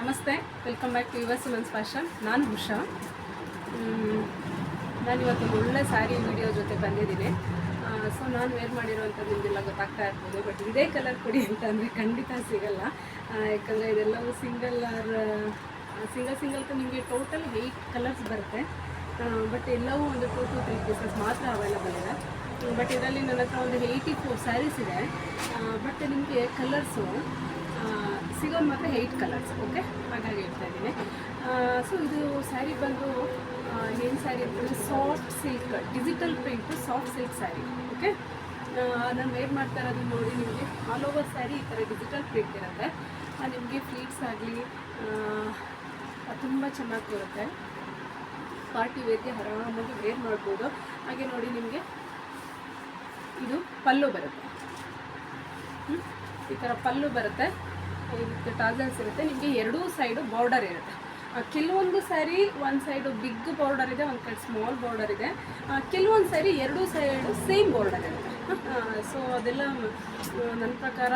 ನಮಸ್ತೆ welcome back to your Suman's fashion ನಾನು ಉಷಾ. ನಾನಿವತ್ತು ಇವತ್ತೊಂದು ಒಳ್ಳೆ ಸ್ಯಾರಿ ವಿಡಿಯೋ ಜೊತೆ ಬಂದಿದ್ದೀನಿ. ಸೊ ನಾನು ವೇರ್ ಮಾಡಿರೋವಂಥದ್ದು ನಿಮಗೆಲ್ಲ ಗೊತ್ತಾಗ್ತಾ ಇರ್ಬೋದು ಬಟ್ ಇದೇ ಕಲರ್ ಕೊಡಿ ಅಂತ ಅಂದರೆ ಖಂಡಿತ ಸಿಗಲ್ಲ. ಯಾಕಂದರೆ ಇದೆಲ್ಲವೂ ಸಿಂಗಲ್ ಆರ್ ಸಿಂಗಲ್ ಸಿಂಗಲ್ ನಿಮಗೆ ಟೋಟಲ್ ಏಯ್ಟ್ ಕಲರ್ಸ್ ಬರುತ್ತೆ. ಬಟ್ ಎಲ್ಲವೂ ಒಂದು ಟೂ ಟು ತ್ರೀ ಪೀಸಸ್ ಮಾತ್ರ ಅವೈಲಬಲ್ ಇದೆ. ಬಟ್ ಇದರಲ್ಲಿ ನನ್ನ ಹತ್ರ ಒಂದು ಏಯ್ಟಿ ಫೋರ್ ಸ್ಯಾರೀಸ್ ಇದೆ ಬಟ್ ನಿಮಗೆ ಕಲರ್ಸು ಸಿಗೋದು ಮಾತ್ರ ಏಯ್ಟ್ ಕಲರ್ಸ್ ಓಕೆ ಹಾಗಾಗಿ ಹೇಳ್ತಾ ಇದ್ದೀನಿ. ಸೊ ಇದು ಸ್ಯಾರಿ ಬಂದು ಏನು ಸ್ಯಾರಿ ಅಂತಂದರೆ soft silk digital print soft silk sari okay ನಾನು ವೇರ್ ಮಾಡ್ತಾ ಇರೋದು ನೋಡಿ ನಿಮಗೆ. ಆಲ್ ಓವರ್ ಸ್ಯಾರಿ ಈ ಥರ ಡಿಜಿಟಲ್ ಪ್ರಿಂಟ್ ಇರುತ್ತೆ. ನಿಮಗೆ ಫ್ಲೀಟ್ಸ್ ಆಗಲಿ ತುಂಬ ಚೆನ್ನಾಗಿ ಬರುತ್ತೆ. ಪಾರ್ಟಿ ವೇರ್ಗೆ ಆರಾಮಾಗಿ ವೇರ್ ಮಾಡ್ಬೋದು. ಹಾಗೆ ನೋಡಿ ನಿಮಗೆ ಇದು ಪಲ್ಲು ಬರುತ್ತೆ? ಈ ಥರ ಪಲ್ಲು ಬರುತ್ತೆ. ಇದಕ್ಕೆ ಟಾಸಲ್ಸ್ ಇರುತ್ತೆ ನಿಮಗೆ ಎರಡೂ ಸೈಡು ಬಾರ್ಡರ್ ಇರುತ್ತೆ. ಕೆಲವೊಂದು ಸ್ಯಾರಿ ಒಂದು ಸೈಡು ಬಿಗ್ ಬಾರ್ಡರ್ ಇದೆ, ಒಂದು ಕಡೆ ಸ್ಮಾಲ್ ಬಾರ್ಡರ್ ಇದೆ. ಕೆಲವೊಂದು ಸ್ಯಾರಿ ಎರಡೂ ಸೈಡು ಸೇಮ್ ಬಾರ್ಡರ್ ಇರುತ್ತೆ. ಸೊ ಅದೆಲ್ಲ ನನ್ನ ಪ್ರಕಾರ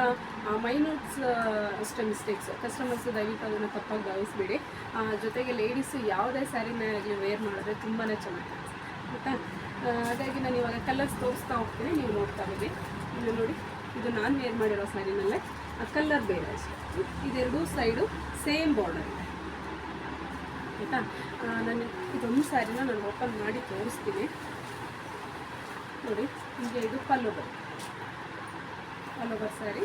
ಮೈನೂಟ್ಸ್ ಅಷ್ಟೇ ಮಿಸ್ಟೇಕ್ಸ್ ಕಸ್ಟಮರ್ಸ್ ದಯವಿಟ್ಟು ಅದನ್ನು ತಪ್ಪಾಗಿ ಭಾವಿಸ್ಬೇಡಿ. ಜೊತೆಗೆ ಲೇಡೀಸು ಯಾವುದೇ ಸ್ಯಾರಿನ ಆಗಲಿ ವೇರ್ ಮಾಡಿದ್ರೆ ತುಂಬಾ ಚೆನ್ನಾಗಿ ಆಯಿತಾ? ಹಾಗಾಗಿ ನಾನು ಇವಾಗ ಕಲರ್ಸ್ ತೋರಿಸ್ತಾ ಹೋಗ್ತೀನಿ, ನೀವು ನೋಡ್ತಾ ಇದು ನೋಡಿ, ಇದು ನಾನು ವೇರ್ ಮಾಡಿರೋ ಸ್ಯಾರಿನಲ್ಲೇ ಕಲರ್ ಬೇರೆ ಅಷ್ಟೇ. ಇದೆರಡೂ ಸೈಡು ಸೇಮ್ ಬಾರ್ಡರ್ ಇದೆ. ಆಯಿತಾ? ನಾನು ಇದೊಂದು ಸ್ಯಾರಿನ ನಾನು ಓಪನ್ ಮಾಡಿ ತೋರಿಸ್ತೀನಿ. ನೋಡಿ ನಿಮಗೆ ಇದು ಪಲ್ಲೋಬರ್ ಬರುತ್ತೆ ಪಲ್ಲು ಬರ್ ಸ್ಯಾರಿ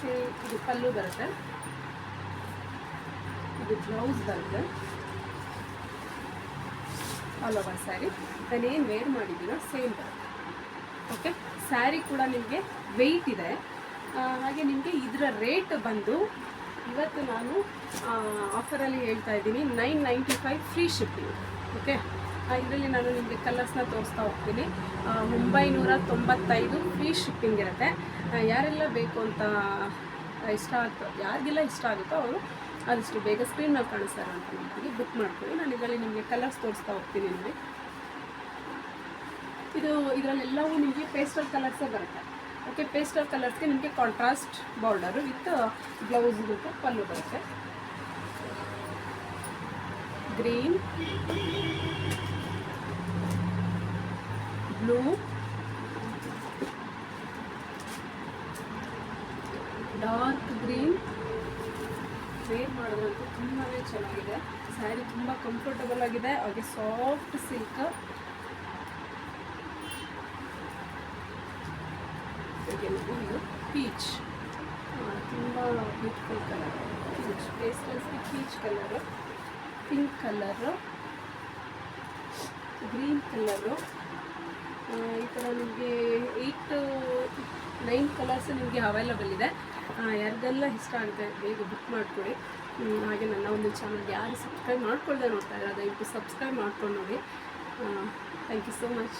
ಸೇ ಇದು ಪಲ್ಲು ಬರುತ್ತೆ. ಇದು ಬ್ಲೌಸ್ ಬರುತ್ತೆ. ಆಲ್ ಓವರ್ ಸ್ಯಾರಿ ನಾನೇನು ವೇರ್ ಮಾಡಿದ್ದೀನೋ ಸೇಮ್ ಬರುತ್ತೆ. ಓಕೆ ಸ್ಯಾರಿ ಕೂಡ ನಿಮಗೆ ವೆಯ್ಟ್ ಇದೆ. ಆ, ಹಾಗೆ ನಿಮಗೆ ಇದರ ರೇಟ್ ಬಂದು ಇವತ್ತು ನಾನು ಆಫರಲ್ಲಿ ಹೇಳ್ತಾ ಇದ್ದೀನಿ. Nine ninety five free shipping okay ಇದರಲ್ಲಿ ನಾನು ನಿಮಗೆ ಕಲರ್ಸ್ನ ತೋರಿಸ್ತಾ ಹೋಗ್ತೀನಿ. ಒಂಬೈನೂರ ತೊಂಬತ್ತೈದು ಫ್ರೀ ಶಿಪ್ಪಿಂಗ್ ಇರುತ್ತೆ. ಯಾರೆಲ್ಲ ಬೇಕು ಅಂತ ಇಷ್ಟ ಆಗ್ತೋ, ಯಾರಿಗೆಲ್ಲ ಇಷ್ಟ ಆಗುತ್ತೋ ಅವರು ಆದಷ್ಟು ಬೇಗ ಸ್ಕ್ರೀನಲ್ಲಿ ಕಾಣಿಸ್ತಾರೆ ಅಂತ ಹೇಳ್ತೀನಿ. ಬುಕ್ ಮಾಡ್ಕೊಳ್ಳಿ. ನಾನು ಇದರಲ್ಲಿ ನಿಮಗೆ ಕಲರ್ಸ್ ತೋರಿಸ್ತಾ ಹೋಗ್ತೀನಿ ನಿಮಗೆ. ಇದು, ಇದರಲ್ಲೆಲ್ಲವೂ ನಿಮಗೆ ಪೇಸ್ಟಲ್ ಕಲರ್ಸೇ ಬರುತ್ತೆ. ಓಕೆ ಪೇಸ್ಟಲ್ ಕಲರ್ಸ್ಗೆ ನಿಮಗೆ ಕಾಂಟ್ರಾಸ್ಟ್ ಬಾರ್ಡರು ವಿತ್ ಬ್ಲೌಸ್ ಜೊತೆ ಪಲ್ಲು ಬರುತ್ತೆ. Green blue dark green wear ಮಾಡೋದಂತೂ ತುಂಬಾ ಚೆನ್ನಾಗಿದೆ. ಸ್ಯಾರಿ ತುಂಬ ಕಂಫರ್ಟಬಲ್ ಆಗಿದೆ. ಹಾಗೆ ಸಾಫ್ಟ್ ಸಿಲ್ಕ್ ಇದು ಪೀಚ್ ತುಂಬ beautiful colour peach ಪೇಸ್ಟಲ್ಸ್ಗೆ peach colour pink colour green colour ಈ ಥರ ನಿಮಗೆ ಏಯ್ಟ್ ನೈನ್ ಕಲರ್ಸ್ ನಿಮಗೆ ಅವೈಲಬಲ್ ಇದೆ. ಯಾರಿಗೆಲ್ಲ ಇಷ್ಟ ಆಗುತ್ತೆ ಬೇಗ ಬುಕ್ ಮಾಡಿಕೊಡಿ. ಹಾಗೆ ನನ್ನ ಒಂದು ಚಾನಲ್ಗೆ ಯಾರು ಸಬ್ಸ್ಕ್ರೈಬ್ ಮಾಡ್ಕೊಳ್ದೆ ನೋಡ್ತಾ ಇದ್ದಾರೆ ದಯವಿಟ್ಟು ಸಬ್ಸ್ಕ್ರೈಬ್ ಮಾಡ್ಕೊಂಡು ನೋಡಿ. Thank you so much